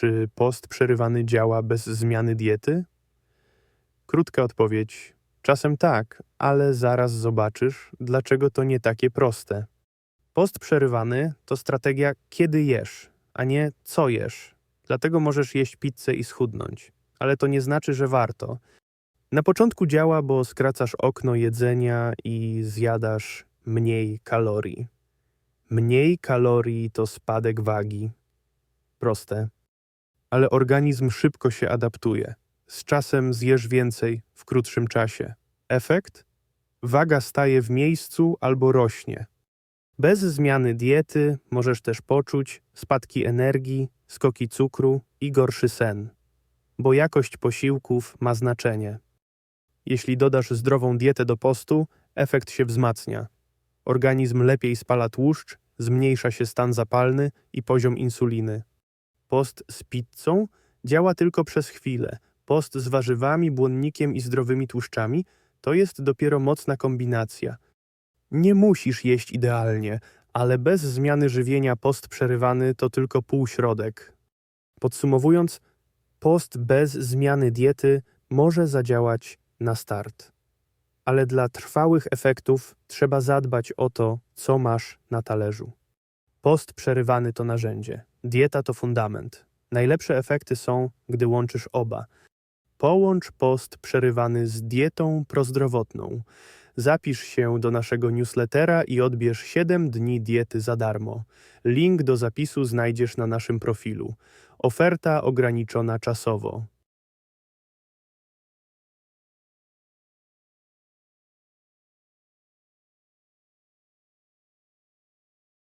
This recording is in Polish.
Czy post przerywany działa bez zmiany diety? Krótka odpowiedź: czasem tak, ale zaraz zobaczysz, dlaczego to nie takie proste. Post przerywany to strategia kiedy jesz, a nie co jesz. Dlatego możesz jeść pizzę i schudnąć, ale to nie znaczy, że warto. Na początku działa, bo skracasz okno jedzenia i zjadasz mniej kalorii. Mniej kalorii to spadek wagi. Proste. Ale organizm szybko się adaptuje. Z czasem zjesz więcej w krótszym czasie. Efekt? Waga staje w miejscu albo rośnie. Bez zmiany diety możesz też poczuć spadki energii, skoki cukru i gorszy sen, bo jakość posiłków ma znaczenie. Jeśli dodasz zdrową dietę do postu, efekt się wzmacnia. Organizm lepiej spala tłuszcz, zmniejsza się stan zapalny i poziom insuliny. Post z pizzą działa tylko przez chwilę. Post z warzywami, błonnikiem i zdrowymi tłuszczami to jest dopiero mocna kombinacja. Nie musisz jeść idealnie, ale bez zmiany żywienia post przerywany to tylko półśrodek. Podsumowując, post bez zmiany diety może zadziałać na start. Ale dla trwałych efektów trzeba zadbać o to, co masz na talerzu. Post przerywany to narzędzie, dieta to fundament. Najlepsze efekty są, gdy łączysz oba. Połącz post przerywany z dietą prozdrowotną. Zapisz się do naszego newslettera i odbierz 7 dni diety za darmo. Link do zapisu znajdziesz na naszym profilu. Oferta ograniczona czasowo.